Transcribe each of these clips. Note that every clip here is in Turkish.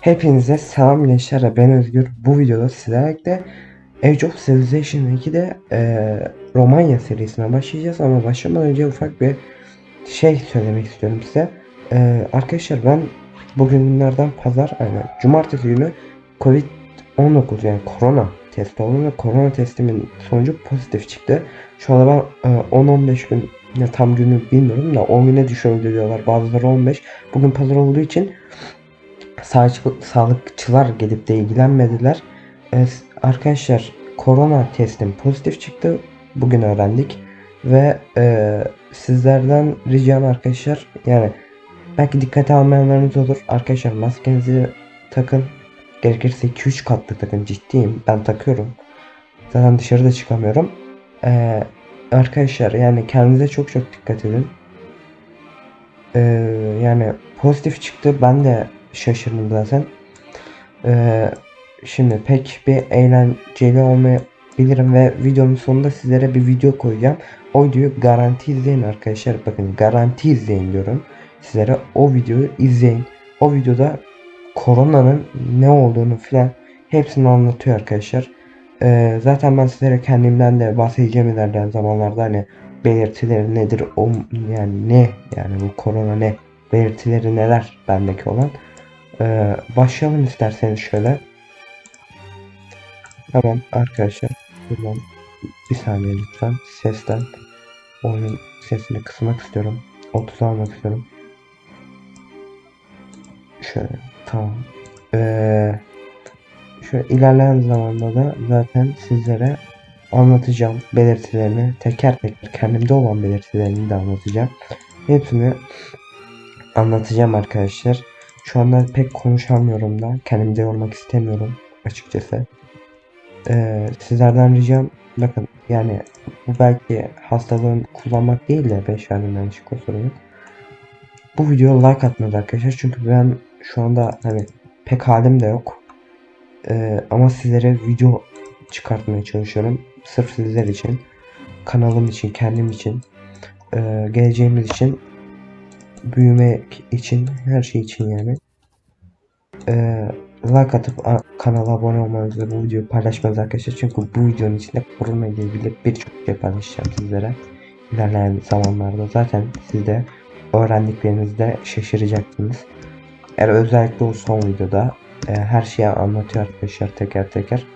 Hepinize selam gençler ben Özgür. Bu videoda sizlerle birlikte Age of Civilization 2'de eee Romanya serisine başlayacağız ama başlamadan önce ufak bir şey söylemek istiyorum size. Eee, arkadaşlar ben bugünlerden pazar yani cumartesi günü Covid-19 yani korona testi oldum ve korona testimin sonucu pozitif çıktı. Şu anda ben eee, 10-15 gün ya tam günü bilmiyorum da 10 güne düşürdü diyorlar. Bazıları 15. Bugün pazar olduğu için sağlık, sağlıkçılar gelip de ilgilenmediler. S- arkadaşlar korona testim pozitif çıktı. Bugün öğrendik. Ve e, sizlerden ricam arkadaşlar yani belki dikkate almayanlarınız olur. Arkadaşlar maskenizi takın. Gerekirse 2-3 katlı takın ciddiyim. Ben takıyorum. Zaten dışarıda çıkamıyorum. Ee, arkadaşlar yani kendinize çok çok dikkat edin. Ee, yani pozitif çıktı. Ben de şaşırdım zaten. Ee, şimdi pek bir eğlenceli olmayabilirim ve videonun sonunda sizlere bir video koyacağım. O videoyu garanti izleyin arkadaşlar. Bakın garanti izleyin diyorum. Sizlere o videoyu izleyin. O videoda koronanın ne olduğunu filan hepsini anlatıyor arkadaşlar. Ee, zaten ben sizlere kendimden de bahsedeceğim ilerleyen zamanlarda hani belirtileri nedir o yani ne yani bu korona ne belirtileri neler bendeki olan. Ee, başlayalım isterseniz şöyle. Tamam arkadaşlar. Buradan bir saniye lütfen. Sesten oyunun sesini kısmak istiyorum. 30 almak istiyorum. Şöyle tamam. Ee, şöyle ilerleyen zamanda da zaten sizlere anlatacağım belirtilerini teker teker kendimde olan belirtilerini de anlatacağım. Hepsini anlatacağım arkadaşlar. Şu anda pek konuşamıyorum da kendimi de yormak istemiyorum açıkçası. Ee, sizlerden ricam bakın yani bu belki hastalığın kullanmak değil de 5 verdim yanlışlıkla sorun yok. Bu videoya like atmanız arkadaşlar çünkü ben şu anda hani pek halim de yok. Ee, ama sizlere video çıkartmaya çalışıyorum. Sırf sizler için, kanalım için, kendim için, ee, geleceğimiz için büyümek için, her şey için yani. Ee, like atıp kanala abone olmanızı, bu videoyu paylaşmanızı arkadaşlar. Çünkü bu videonun içinde korona ile ilgili birçok şey paylaşacağım sizlere. İlerleyen zamanlarda zaten siz de öğrendiklerinizde şaşıracaksınız. Eğer özellikle o son videoda e, her şeyi anlatıyor arkadaşlar teker teker.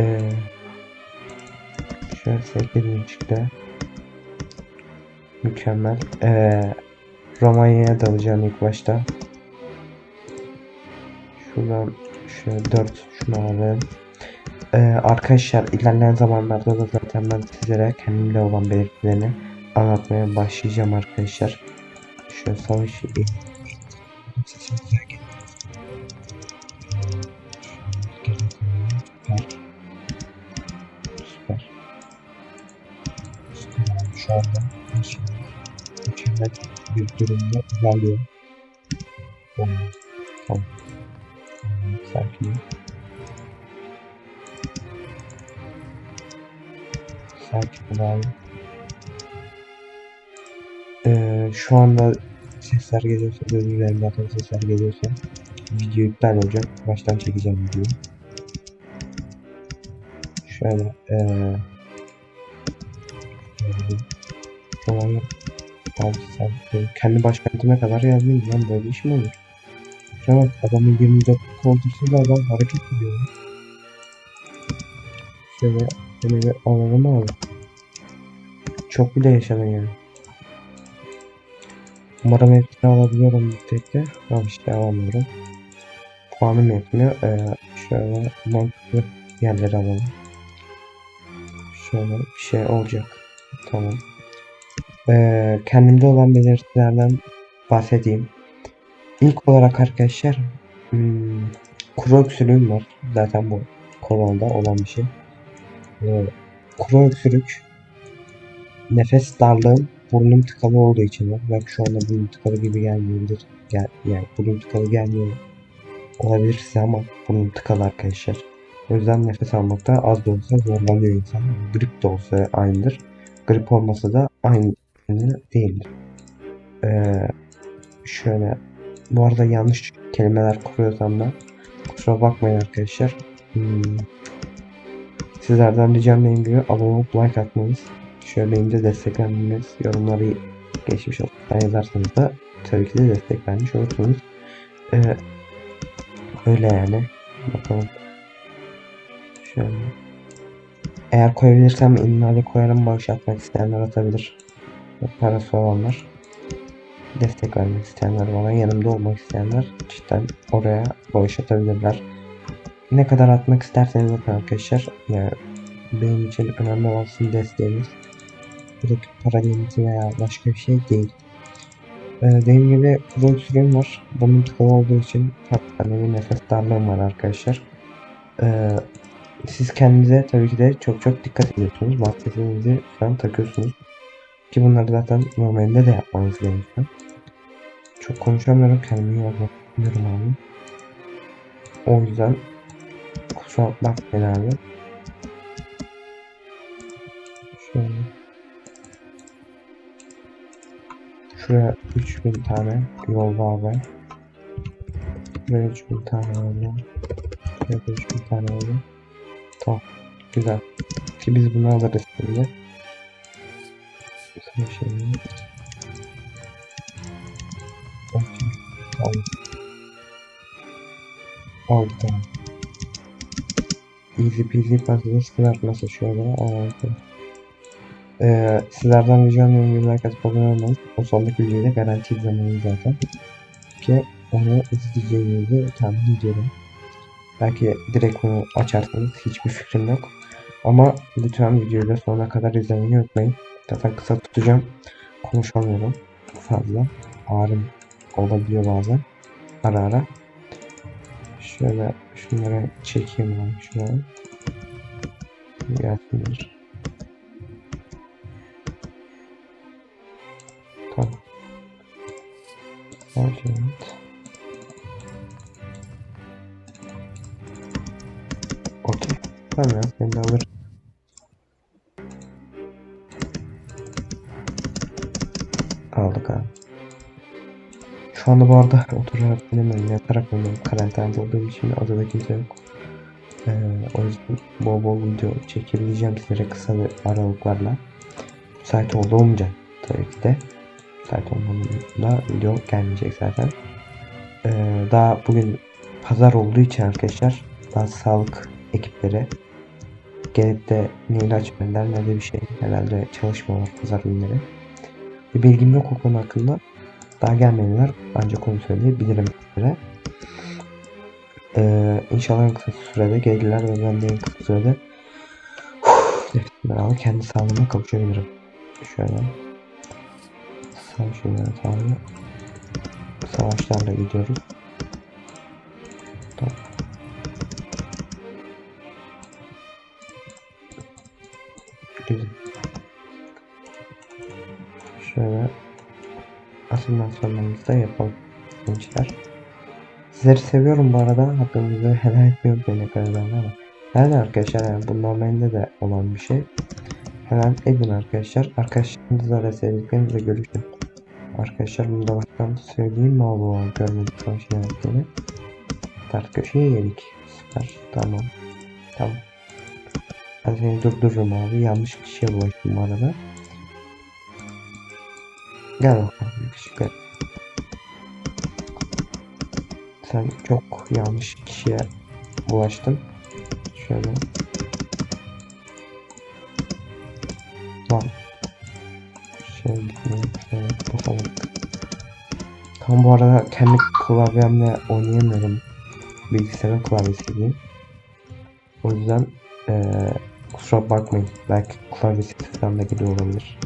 Ee, şöyle 8 çıktı. Mükemmel. Ee, Romanya'ya dalacağım ilk başta. Şuradan şöyle 4 şunu alalım. Ee, arkadaşlar ilerleyen zamanlarda da zaten ben sizlere kendimle olan belirtilerini anlatmaya başlayacağım arkadaşlar. Şöyle savaş Süper. Süper. Şu anda şey mükemmel bir durumda ilerliyor. Tamam. Tamam, Sakin. Sakin ol abi. Ee, şu anda sesler geliyorsa, özür dilerim zaten sesler geliyorsa video iptal olacak. Baştan çekeceğim videoyu. Şöyle ee, sen e, kendi başkentime kadar yazdın lan böyle iş mi olur? Şuna bak adamın 24 koltuksuz adam hareket ediyor. Şöyle seni bir alalım abi. Çok bile yaşadın yani. Umarım hepsini alabiliyorum bir tekte. Al işte alamıyorum. Puanım yetmiyor. Ee, şöyle mantıklı yerleri alalım. Şöyle bir şey olacak. Tamam. Ee, kendimde olan belirtilerden bahsedeyim. İlk olarak arkadaşlar hmm, kuru öksürüğüm var. Zaten bu koronada olan bir şey. Ee, kuru öksürük, nefes darlığım, burnum tıkalı olduğu için var. Belki şu anda burnum tıkalı gibi gelmeyebilir. Gel, yani burnum tıkalı gelmiyor olabilir size ama burnum tıkalı arkadaşlar. O yüzden nefes almakta az da olsa zorlanıyor insan. Grip de olsa aynıdır. Grip olmasa da aynı değildir. Ee, şöyle bu arada yanlış kelimeler kuruyorsam da kusura bakmayın arkadaşlar. Hmm. Sizlerden ricam benim gibi abone olup like atmanız. Şöyle de desteklenmeniz. Yorumları geçmiş olsun yazarsanız da tabii ki de destek vermiş olursunuz. Ee, öyle yani. Bakalım. Şöyle. Eğer koyabilirsem inmali koyarım. Bağış atmak isteyenler atabilir. Parası olanlar. Destek vermek isteyenler bana yanımda olmak isteyenler cidden oraya bağış atabilirler. Ne kadar atmak isterseniz atın arkadaşlar. Yani benim için önemli olan desteğiniz. Buradaki para limiti veya başka bir şey değil. Ee, dediğim gibi uzun sürem var. Bunun tıkalı olduğu için hatta bir nefes darlığım var arkadaşlar. Ee, siz kendinize tabii ki de çok çok dikkat ediyorsunuz. Maskenizi falan takıyorsunuz. Ki bunları zaten normalde de yapmanız gerekiyor. Çok konuşamıyorum. Kendimi yormak istemiyorum abi. O yüzden kusura bakmayın abi. Şöyle. Şuraya 3000 tane yol var be. Buraya 3000 tane oldu. Buraya da 3000 tane oldu. Tamam. Güzel. Ki biz bunu alırız şimdi. Sen. Okey. Tamam. Oldu tamam. Easy peasy fazla kızartması şöyle. Oldu. Ee, sizlerden ricam benim gibi like atıp abone olmanız. O sondaki videoyu da garanti izlemeniz zaten. Ki onu izleyeceğinizi tahmin ediyorum. Belki direkt onu açarsanız hiçbir fikrim yok. Ama lütfen videoyu da sonuna kadar izlemeyi unutmayın. Zaten kısa tutacağım. Konuşamıyorum fazla. Ağrım olabiliyor bazen. Ara ara. Şöyle şunları çekeyim ben şuraya. Gelsinler. Tamam. Evet. Okey. Tamam ya seni de alır. Aldık abi. Şu anda bu arada oturarak bilemem yatarak oynuyorum. Karantinada olduğum için adada kimse yok. Ee, o yüzden bol bol video çekebileceğim sizlere kısa bir aralıklarla. Müsait olduğumca tabii ki de. Müsait olduğumda video gelmeyecek zaten. Ee, daha bugün pazar olduğu için arkadaşlar bazı sağlık ekipleri gelip de ne ilaç verirler ne de bir şey. Herhalde çalışma var pazar günleri. Bir bilgim yok o konu hakkında. Daha gelmeyenler ancak onu söyleyebilirim sizlere. Ee, inşallah en kısa sürede gelirler ve ben de en kısa sürede nefesimden alıp kendi sağlığıma kavuşabilirim. Şöyle. Sağ şöyle tamam. Savaşlarla gidiyoruz. Tamam. Güzel. Şöyle asimilasyonlarımızı da yapalım gençler. Sizleri seviyorum bu arada. Hakkınızı helal etmiyorum beni kadar ama. Yani arkadaşlar yani bu normalde de olan bir şey. Helal edin arkadaşlar. Arkadaşlarınızla ve sevdiklerinizle görüşün. Arkadaşlar bunu da baştan söyleyeyim mi o görmedik şey yaptığını. Ters köşeye yedik. Süper. Tamam. Tamam. Ben seni durdururum abi. Yanlış kişiye bulaştım bu arada. Gel bakalım küçük gel. Sen çok yanlış kişiye bulaştın. Şöyle. Lan. Gitmiyor. Şöyle bakalım. Tam bu arada kendi klavyemle oynayamıyorum. Bilgisayarın klavyesi değil. O yüzden eee kusura bakmayın. Belki klavyesi falan da geliyor olabilir.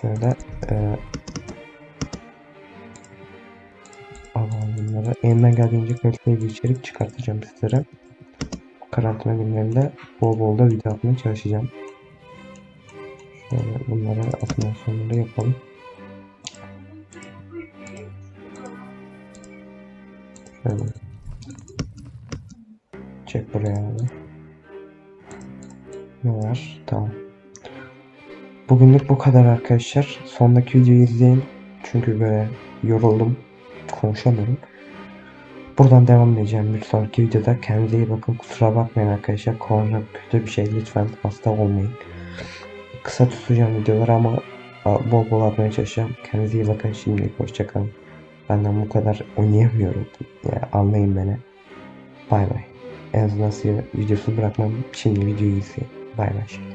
Şöyle eee alalım bunları. Elimden geldiğince kaliteli bir içerik çıkartacağım sizlere. Karantina günlerinde bol bol da video atmaya çalışacağım. Ee, Şöyle bunları atma sonunda yapalım. Şöyle. Çek buraya. Ne var? Tamam. Bugünlük bu kadar arkadaşlar. Sondaki videoyu izleyin. Çünkü böyle yoruldum. Konuşamıyorum. Buradan devam edeceğim bir sonraki videoda. Kendinize iyi bakın. Kusura bakmayın arkadaşlar. Korona kötü bir şey. Lütfen hasta olmayın. Kısa tutacağım videoları ama bol bol atmaya çalışacağım. Kendinize iyi bakın. Şimdilik hoşçakalın. Benden bu kadar oynayamıyorum. Ya, anlayın beni. Bay bay. En azından size videosu bırakmam. Şimdi videoyu izleyin. Bay bay.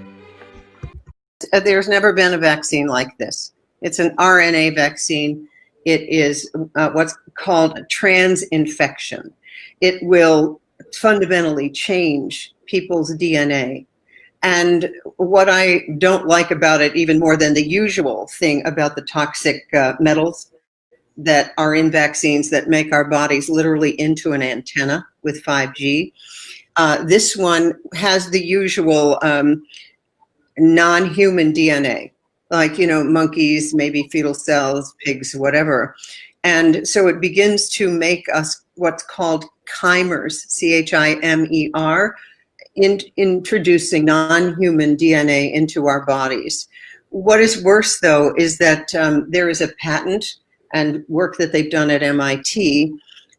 Uh, there's never been a vaccine like this. It's an RNA vaccine. It is uh, what's called a trans infection. It will fundamentally change people's DNA. And what I don't like about it, even more than the usual thing about the toxic uh, metals that are in vaccines that make our bodies literally into an antenna with 5G, uh, this one has the usual. Um, non-human DNA, like, you know, monkeys, maybe fetal cells, pigs, whatever. And so it begins to make us what's called chimers, C-H-I-M-E-R, in, introducing non-human DNA into our bodies. What is worse, though, is that um, there is a patent and work that they've done at MIT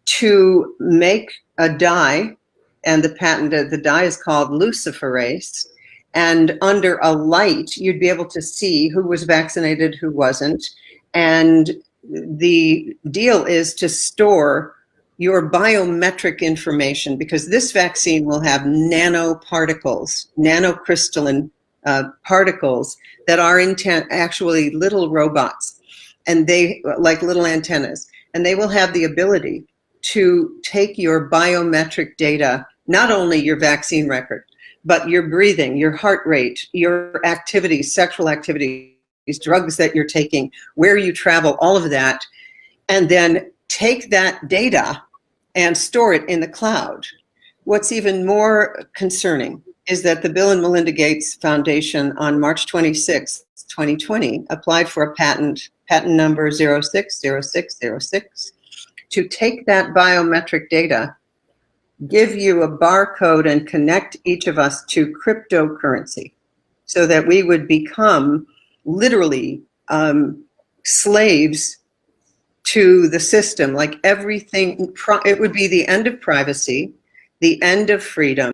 to make a dye, and the patent, the dye is called luciferase, and under a light you'd be able to see who was vaccinated who wasn't and the deal is to store your biometric information because this vaccine will have nanoparticles nanocrystalline uh, particles that are actually little robots and they like little antennas and they will have the ability to take your biometric data not only your vaccine record but your breathing, your heart rate, your activities, sexual activities, drugs that you're taking, where you travel, all of that, and then take that data and store it in the cloud. What's even more concerning is that the Bill and Melinda Gates Foundation on March 26, 2020, applied for a patent, patent number 060606, to take that biometric data give you a barcode and connect each of us to cryptocurrency so that we would become literally um, slaves to the system like everything it would be the end of privacy the end of freedom